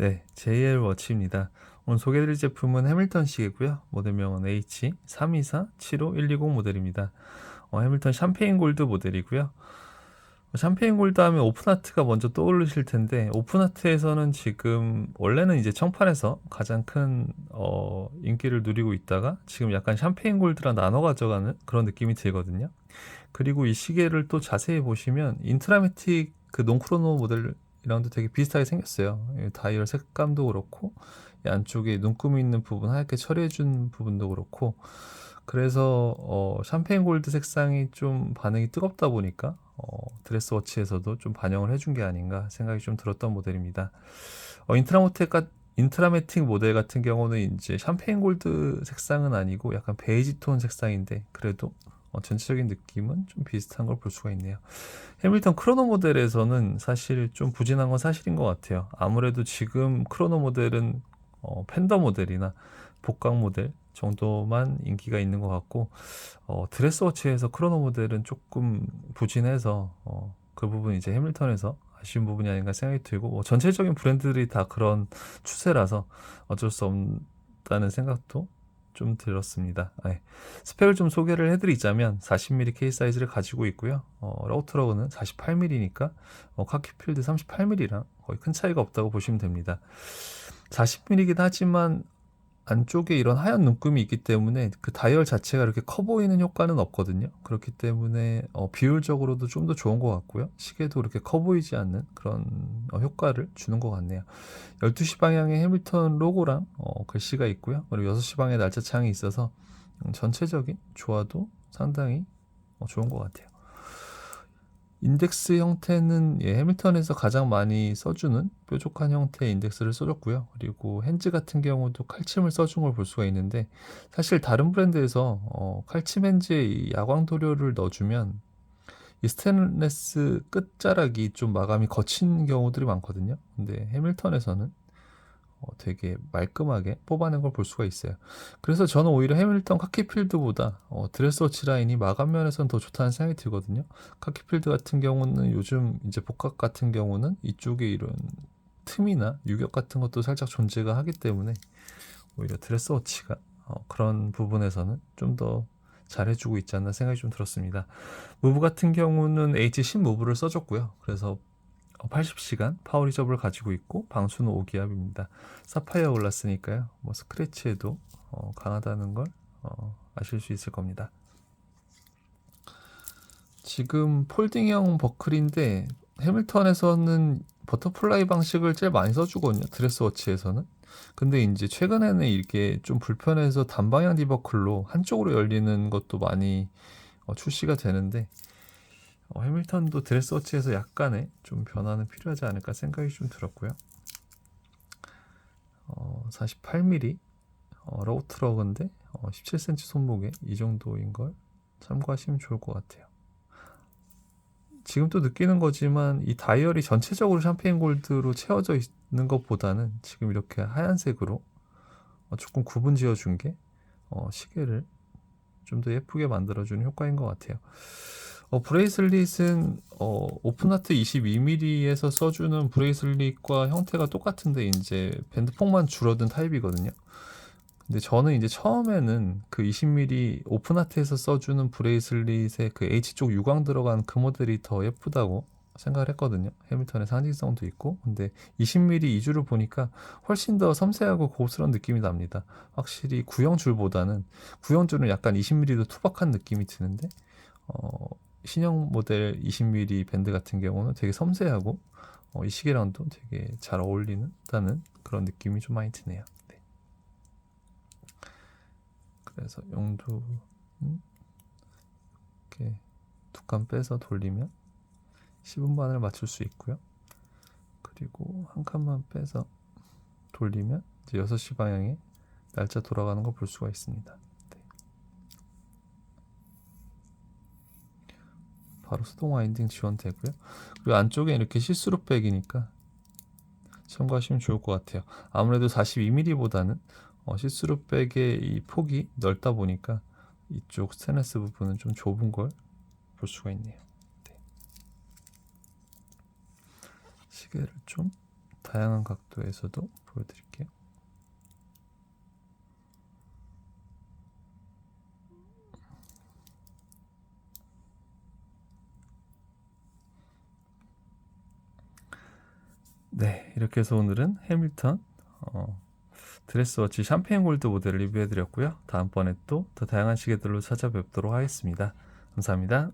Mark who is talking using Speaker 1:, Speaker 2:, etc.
Speaker 1: 네, JL 워치입니다. 오늘 소개해드릴 제품은 해밀턴 시계고요. 모델명은 H324-75120 모델입니다. 어, 해밀턴 샴페인 골드 모델이고요. 샴페인 골드 하면 오픈하트가 먼저 떠오르실 텐데 오픈하트에서는 지금 원래는 이제 청판에서 가장 큰 어, 인기를 누리고 있다가 지금 약간 샴페인 골드랑 나눠 가져가는 그런 느낌이 들거든요. 그리고 이 시계를 또 자세히 보시면 인트라매틱 그 논크로노 모델 이랑도 되게 비슷하게 생겼어요. 이 다이얼 색감도 그렇고 이 안쪽에 눈금이 있는 부분 하얗게 처리해준 부분도 그렇고 그래서 어, 샴페인 골드 색상이 좀 반응이 뜨겁다 보니까 어, 드레스워치에서도 좀 반영을 해준 게 아닌가 생각이 좀 들었던 모델입니다. 어, 인트라모텍 인트라매틱 모델 같은 경우는 이제 샴페인 골드 색상은 아니고 약간 베이지 톤 색상인데 그래도 어, 전체적인 느낌은 좀 비슷한 걸 볼 수가 있네요. 해밀턴 크로노 모델에서는 사실 좀 부진한 건 사실인 것 같아요. 아무래도 지금 크로노 모델은 어, 팬더 모델이나 복각 모델 정도만 인기가 있는 것 같고 어, 드레스워치에서 크로노 모델은 조금 부진해서 어, 그 부분 이제 해밀턴에서 아쉬운 부분이 아닌가 생각이 들고 뭐 전체적인 브랜드들이 다 그런 추세라서 어쩔 수 없다는 생각도 좀 들었습니다. 아, 예. 스펙을 좀 소개를 해드리자면 40mm 케이스 사이즈를 가지고 있고요. 어, 라우트러그는 48mm니까 어, 카키필드 38mm랑 거의 큰 차이가 없다고 보시면 됩니다. 40mm이긴 하지만 안쪽에 이런 하얀 눈금이 있기 때문에 그 다이얼 자체가 이렇게 커 보이는 효과는 없거든요. 그렇기 때문에 어, 비율적으로도 좀 더 좋은 것 같고요. 시계도 그렇게 커 보이지 않는 그런 어, 효과를 주는 것 같네요. 12시 방향에 해밀턴 로고랑 어, 글씨가 있고요. 그리고 6시 방에 날짜 창이 있어서 음, 전체적인 조화도 상당히 어, 좋은 것 같아요. 인덱스 형태는 예, 해밀턴에서 가장 많이 써주는 뾰족한 형태의 인덱스를 써줬고요. 그리고 핸즈 같은 경우도 칼침을 써준 걸 볼 수가 있는데 사실 다른 브랜드에서 어, 칼침 핸즈에 이 야광 도료를 넣어주면 이 스테인레스 끝자락이 좀 마감이 거친 경우들이 많거든요. 근데 해밀턴에서는 어, 되게 말끔하게 뽑아낸 걸 볼 수가 있어요. 그래서 저는 오히려 해밀턴 카키필드보다 어, 드레스워치 라인이 마감 면에서는 더 좋다는 생각이 들거든요. 카키필드 같은 경우는 요즘 이제 복각 같은 경우는 이쪽에 이런 틈이나 유격 같은 것도 살짝 존재가 하기 때문에 오히려 드레스워치가 어, 그런 부분에서는 좀 더 잘해주고 있지 않나 생각이 좀 들었습니다. 무브 같은 경우는 H10 무브를 써줬고요. 그래서 80시간 파워 리저브를 가지고 있고 방수는 5기압입니다. 사파이어 올랐으니까요. 뭐 스크래치에도 어, 강하다는 걸 어, 아실 수 있을 겁니다. 지금 폴딩형 버클인데 해밀턴에서는 버터플라이 방식을 제일 많이 써주거든요. 드레스워치에서는. 근데 이제 최근에는 이게 좀 불편해서 단방향 디버클로 한쪽으로 열리는 것도 많이 어, 출시가 되는데 어, 해밀턴도 드레스워치에서 약간의 좀 변화는 필요하지 않을까 생각이 좀 들었고요. 어, 48mm 어, 로우트러그인데 어, 17cm 손목에 이 정도인 걸 참고하시면 좋을 것 같아요. 지금 또 느끼는 거지만 이 다이얼이 전체적으로 샴페인 골드로 채워져 있는 것보다는 지금 이렇게 하얀색으로 어, 조금 구분 지어준 게 어, 시계를 좀 더 예쁘게 만들어주는 효과인 것 같아요. 어, 브레이슬릿은 어, 오픈하트 22mm에서 써주는 브레이슬릿과 형태가 똑같은데 이제 밴드 폭만 줄어든 타입이거든요. 근데 저는 이제 처음에는 그 20mm 오픈하트에서 써주는 브레이슬릿의 그 H 쪽 유광 들어간 그 모델이 더 예쁘다고 생각을 했거든요. 해밀턴의 상징성도 있고. 근데 20mm 이주를 보니까 훨씬 더 섬세하고 고급스러운 느낌이 납니다. 확실히 구형 줄보다는 구형 줄은 약간 20mm도 투박한 느낌이 드는데 어, 신형 모델 20mm 밴드 같은 경우는 되게 섬세하고 어, 이 시계랑도 되게 잘 어울리는다는 그런 느낌이 좀 많이 드네요. 네. 그래서 용도 이렇게 두 칸 빼서 돌리면 10분 반을 맞출 수 있고요. 그리고 한 칸만 빼서 돌리면 이제 6시 방향에 날짜 돌아가는 걸 볼 수가 있습니다. 바로 수동 와인딩 지원되고요. 그리고 안쪽에 이렇게 시스루 백이니까 참고하시면 좋을 것 같아요. 아무래도 42mm보다는 어, 시스루 백의 이 폭이 넓다 보니까 이쪽 스테인레스 부분은 좀 좁은 걸 볼 수가 있네요. 네. 시계를 좀 다양한 각도에서도 보여드릴게요. 네, 이렇게 해서 오늘은 해밀턴 어, 드레스워치 샴페인 골드 모델을 리뷰해드렸고요. 다음번에 또 더 다양한 시계들로 찾아뵙도록 하겠습니다. 감사합니다.